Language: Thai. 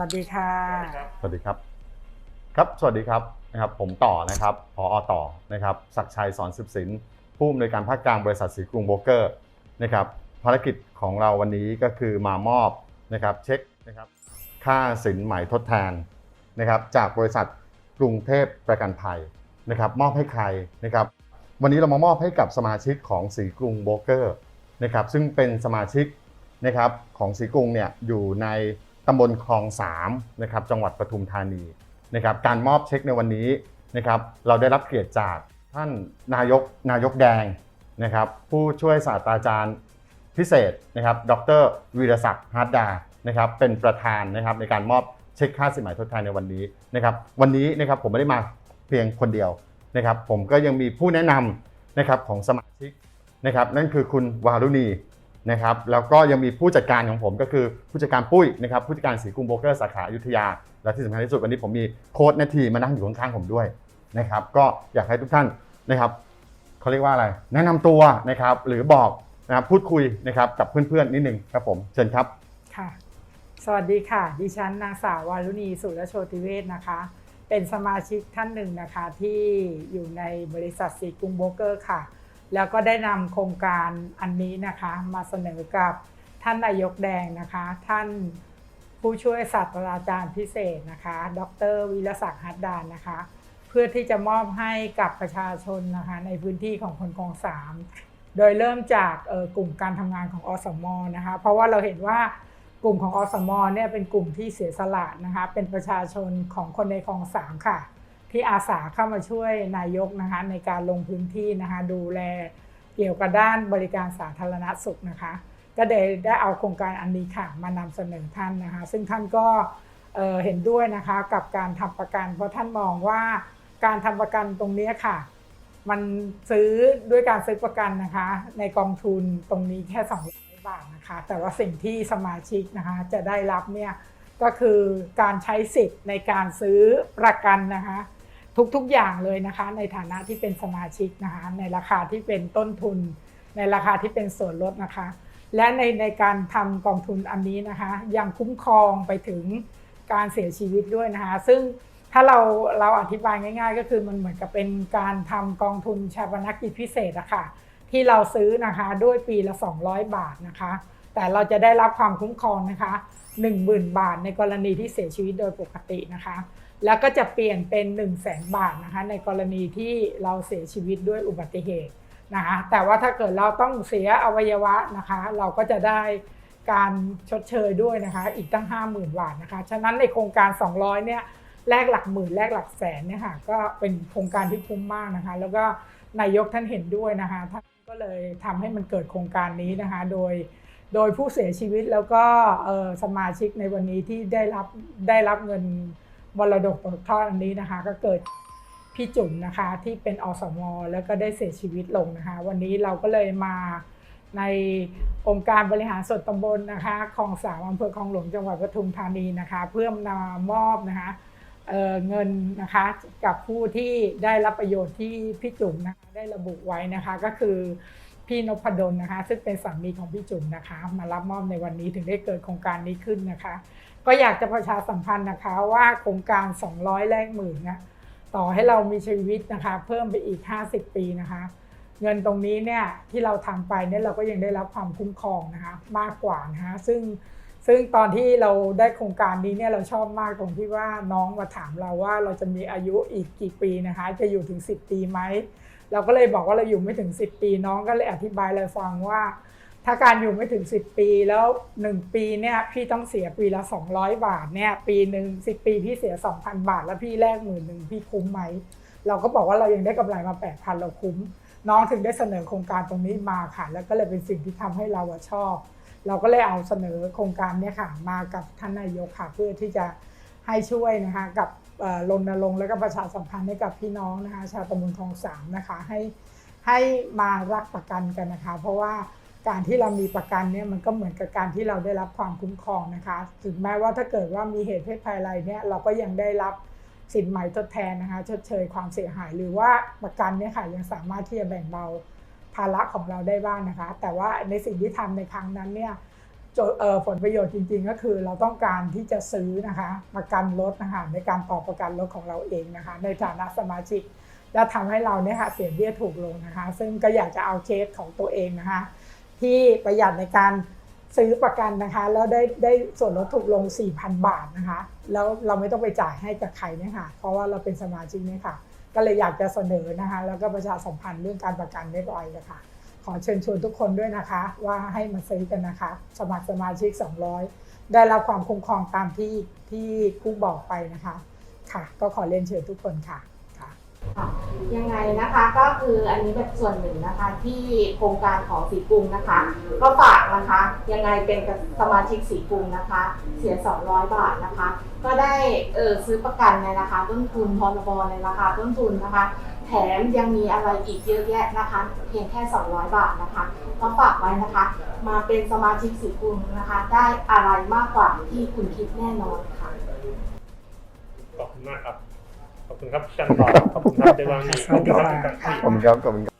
วัสดีค่ะ สวัสดีครับ ครับ สวัสดีครับนะครับ ผมต่อนะครับพอต่อนะครับศักดิ์ชัยสอนสืบสินผู้อำนวยการภาคกลางบริษัทสีกรุงโบรกเกอร์นะครับภารกิจของเราวันนี้ก็คือมามอบนะครับเช็คนะครับค่าสินไหมทดแทนนะครับจากบริษัทกรุงเทพประกันภัยนะครับมอบให้ใครนะครับวันนี้เรามามอบให้กับสมาชิกของสีกรุงโบรกเกอร์นะครับซึ่งเป็นสมาชิกนะครับของสีกรุงเนี่ยอยู่ใน ตำบลคลองสามนะครับจังหวัดปทุมธานีนะครับการมอบเช็คในวันนี้นะครับเราได้รับเกียรติจากท่านนายกนายกแดงนะครับผู้ช่วยศาสตราจารย์พิเศษนะครับดรวีรศักดิ์ฮาร์ดดานะครับเป็นประธานนะครับในการมอบเช็คค่าสินไหมทดแทนในวันนี้นะครับวันนี้นะครับผมไม่ได้มาเพียงคนเดียวนะครับผมก็ยังมีผู้แนะนำนะครับของสมาชิกนะครับนั่นคือคุณวารุณี นะครับแล้วก็ยังมีผู้จัดการของผมก็คือผู้จัดการปุ้ยนะครับผู้จัดการสีกรุงโบรกเกอร์สาขาอยุธยา และที่สำคัญที่สุดวันนี้ผมมีโค้ดนาทีมานั่งอยู่ข้างๆผมด้วยนะครับก็อยากให้ทุกท่านนะครับเขาเรียกว่าอะไร แนะนำตัวนะครับหรือบอกนะครับพูดคุยนะครับกับเพื่อนๆนิดนึงครับผมเชิญครับค่ะ สวัสดีค่ะ ดิฉันนางสาววารุณีสุรโชติเวศนะคะ เป็นสมาชิกท่านหนึ่งนะคะที่อยู่ในบริษัทสีกรุงโบรกเกอร์ค่ะ แล้วก็ได้นำโครงการอันนี้นะคะมาเสนอกับท่านนายกแดงนะคะ ท่านผู้ช่วยศาสตราจารย์พิเศษนะคะ ดรวิรศักดิ์ฮัตดานนะคะ เพื่อที่จะมอบให้กับประชาชนนะคะในพื้นที่ของคนคลองสามโดยเริ่มจากกลุ่มการทำงานของอสมนะคะ เพราะว่าเราเห็นว่ากลุ่มของอสมเนี่ยเป็นกลุ่มที่เสียสละนะคะ เป็นประชาชนของคนในคลองสามค่ะ ที่อาสาเข้ามาช่วยนายกนะคะในการลงพื้นที่นะคะดูแลเกี่ยวกับด้านบริการสาธารณสุขนะคะ ก็ได้ได้เอาโครงการอันนี้ค่ะมานำเสนอท่านนะคะ ซึ่งท่านก็เเห็นด้วยนะคะกับการทำประกัน เพราะท่านมองว่าการทำประกันตรงนี้ค่ะ มันซื้อด้วยการซื้อประกันนะคะ ในกองทุนตรงนี้แค่200บาทนะคะ แต่ว่าสิ่งที่สมาชิกนะคะจะได้รับเนี่ยก็คือการใช้สิทธิ์ในการซื้อประกันนะคะ ทุกๆอย่างเลยนะคะ ในฐานะที่เป็นสมาชิกนะคะในราคาที่เป็นต้นทุน ในราคาที่เป็นส่วนลดนะคะ และในในการทำกองทุนอันนี้นะคะ ยังคุ้มครองไปถึงการเสียชีวิตด้วยนะคะ ซึ่งถ้าเราเราอธิบายง่าย ๆ ก็คือมันเหมือนกับเป็นการทำกองทุนชาปนกิจพิเศษอะค่ะที่เราซื้อนะคะด้วยปีละ 200 บาทนะคะ แต่เราจะได้รับความคุ้มครองนะคะ 10,000 บาทในกรณีที่เสียชีวิตโดยปกตินะคะ แล้วก็จะเปลี่ยนเป็น1 0 0 0 0แสนบาทนะคะในกรณีที่เราเสียชีวิตด้วยอุบัติเหตุนะคะแต่ว่าถ้าเกิดเราต้องเสียอวัยวะนะคะ เราก็จะได้การชดเชยด้วยนะคะ อีกตั้ง 50,000 บาทนะคะ ฉะนั้นในโครงการ 200 เนี่ยแลกหลักหมื่นแลกหลักแสนเนี่ยค่ะก็เป็นโครงการที่คุ้มมากนะคะ แล้วก็นายกท่านเห็นด้วยนะคะท่านก็เลยทำให้มันเกิดโครงการนี้นะคะ โดยโดยผู้เสียชีวิตแล้วก็สมาชิกในวันนี้ที่ได้รับได้รับเงิน มรดกตกทอดอันนี้นะคะ ก็เกิดพี่จุ๋มนะคะที่เป็นอสมแล้วก็ได้เสียชีวิตลงนะคะ วันนี้เราก็เลยมาในองค์การบริหารส่วนตำบลนะคะคลองสามอำเภอคลองหลวงจังหวัดปทุมธานีนะคะ เพื่อนำมอบนะคะเเงินนะคะกับผู้ที่ได้รับประโยชน์ที่พี่จุ๋มนะคะได้ระบุไว้นะคะก็คือพี่นพดลนะคะ ซึ่งเป็นสามีของพี่จุ๋มนะคะ มารับมอบในวันนี้ถึงได้เกิดโครงการนี้ขึ้นนะคะ ก็อยากจะประชาสัมพันธ์นะคะว่าโครงการ 200 แลกหมื่นนะต่อให้เรามีชีวิตนะคะ เพิ่มไปอีก 50 ปีนะคะ เงินตรงนี้เนี่ยที่เราทำไปเนี่ยเราก็ยังได้รับความคุ้มครองนะคะมากกว่านะคะซึ่งซึ่งตอนที่เราได้โครงการนี้เนี่ยเราชอบมากตรงที่ว่าน้องมาถามเราว่าเราจะมีอายุอีกกี่ปีนะคะ จะอยู่ถึง 10 ปีไหมเราก็เลยบอกว่าเราอยู่ไม่ถึง 10 ปีน้องก็เลยอธิบายเลยฟังว่า ถ้าการอยู่ไม่ถึง 10 ปีแล้ว 1 ปีเนี่ยพี่ต้องเสียปีละ 200 บาทเนี่ยปีหนึ่ง10 ปีพี่เสีย 2,000 บาท แล้วพี่แลกหมื่นหนึ่งพี่คุ้มไหม เราก็บอกว่าเรายังได้กำไรมา 8,000 เราคุ้ม น้องถึงได้เสนอโครงการตรงนี้มาค่ะ แล้วก็เลยเป็นสิ่งที่ทำให้เราชอบ เราก็เลยเอาเสนอโครงการเนี้ค่ะมากับท่านนายกค่ะเพื่อที่จะให้ช่วยนะคะกับรณรงค์และก็ประชาสัมพันธ์ให้กับพี่น้องนะคะชาวตำบลคลองสามนะคะให้ให้มารักประกันกันนะคะ เพราะว่า การที่เรามีประกันเนี่ยมันก็เหมือนกับการที่เราได้รับความคุ้มครองนะคะ ถึงแม้ว่าถ้าเกิดว่ามีเหตุเพศภัยอะไรเนี่ยเราก็ยังได้รับสินไหมทดแทนนะคะชดเชยความเสียหายหรือว่าประกันเนี่ยค่ะยังสามารถที่จะแบ่งเบาภาระของเราได้บ้างนะคะ แต่ว่าในสิ่งที่ทำในครั้งนั้นเนี่ยผลประโยชน์จริง ๆ ก็คือเราต้องการที่จะซื้อนะคะประกันรถนะคะในการต่อประกันรถของเราเองนะคะ ในฐานะสมาชิกและทำให้เราเนี่ยค่ะเสียเบี้ยถูกลงนะคะ ซึ่งก็อยากจะเอาเคสของตัวเองนะคะ ที่ประหยัดในการซื้อประกันนะคะ แล้วได้ได้ส่วนลดถูกลง 4,000 บาทนะคะ แล้วเราไม่ต้องไปจ่ายให้กับใครเนี่ยค่ะ เพราะว่าเราเป็นสมาชิกเนี่ยค่ะ ก็เลยอยากจะเสนอนะคะ แล้วก็ประชาสัมพันธ์เรื่องการประกันเรียบร้อยเลยค่ะ ขอเชิญชวนทุกคนด้วยนะคะ ว่าให้มาซื้อกันนะคะ สมัครสมาชิก 200 ได้รับความคุ้มครองตามที่ที่ผู้บอกไปนะคะ ค่ะ ก็ขอเรียนเชิญทุกคนค่ะค่ะค่ะ ยังไงนะคะก็คืออันนี้เป็นส่วนหนึ่งนะคะที่โครงการของสีกรุงนะคะ ก็ฝากนะคะยังไงเป็นสมาชิกสีกรุงนะคะ เสีย 200 บาทนะคะ ก็ได้เออซื้อประกันในราคาต้นทุนพรบในราคาต้นทุนนะคะ แถมยังมีอะไรอีกเยอะแยะนะคะ เพียงแค่ 200 บาทนะคะก็ฝากไว้นะคะ มาเป็นสมาชิกสีกรุงนะคะ ได้อะไรมากกว่าที่คุณคิดแน่นอนค่ะขอบคุณมากครับ ขอบคุณครับอาจันต่อขอบคุณครับเดวังมีขอบคุณครับอาจารย์ขอบคุณครับขอบคุณครับ